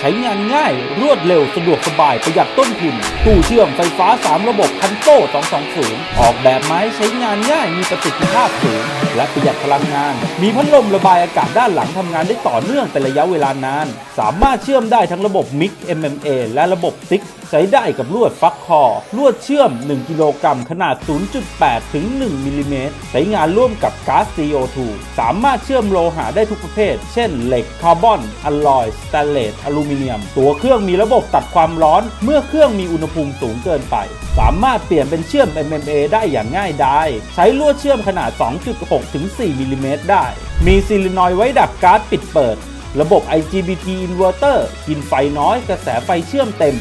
ใช้งานง่าย รวดเร็วสะดวกสบายประหยัดต้นทุน ตู้เชื่อมไฟฟ้า 3 ระบบคันโต้220 ออกแบบไม้ใช้งานง่ายมีประสิทธิภาพสูง และประหยัดพลังงาน มีพัดลมระบายอากาศด้านหลังทำงานได้ต่อเนื่องเป็นระยะเวลานาน สามารถเชื่อมได้ทั้งระบบ Mix MMA และระบบซิกใช้ได้กับลวดฟักคอ ลวดเชื่อม 1 กิโลกรัมขนาด 0.8 ถึง 1 มิลลิเมตร ใช้งานร่วมกับก๊าซ CO2 สามารถเชื่อมโลหะได้ทุกประเภท เช่น เหล็ก คาร์บอน อลลอย สแตนเลส อลูมิเนียม ตัวเครื่องมีระบบตัดความร้อน เมื่อเครื่องมีอุณหภูมิสูงเกินไป สามารถเปลี่ยนเป็นเชื่อม MMA ได้อย่างง่ายดายใช้ลวดเชื่อมขนาด 2.6ถึง4มิลลิเมตรได้ มีซิลินอยด์ไว้ดักก๊าซปิดเปิดระบบ IGBT inverter กินไฟน้อย กระแสไฟเชื่อมเต็ม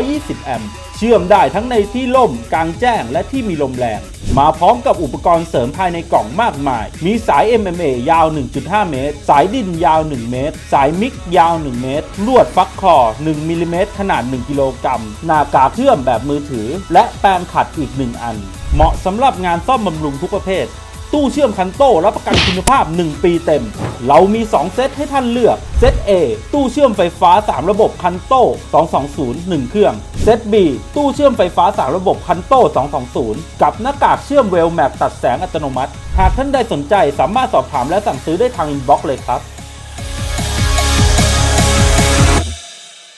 220 แอมป์ ชื่อมได้ทั้งในที่ล่มกลางแจ้งและที่มีลมแรง มาพร้อมกับอุปกรณ์เสริมภายในกล่องมากมาย มีสาย MMA ยาว 1.5 เมตร สายดินยาว 1 เมตร สายมิกยาว 1 เมตร ลวดฟักคอ 1มิลลิเมตรขนาด 1 กิโลกรัมหน้ากากเชื่อมแบบมือถือ และแปรงขัดอีก 1 อัน เหมาะสำหรับงานซ่อมบำรุงทุกประเภท ตู้เชื่อมคันโต้รับประกันคุณภาพ 1 ปีเต็ม เรามี 2 เซตให้ท่านเลือก เซต A ตู้เชื่อมไฟฟ้า 3 ระบบคันโต้220 1 เครื่อง เซต B ตู้เชื่อมไฟฟ้า 3 ระบบคันโต้220 กับหน้ากากเชื่อมเวลแมปตัดแสงอัตโนมัติ หากท่านใดสนใจสามารถสอบถามและสั่งซื้อได้ทางอินบ็อกซ์เลยครับ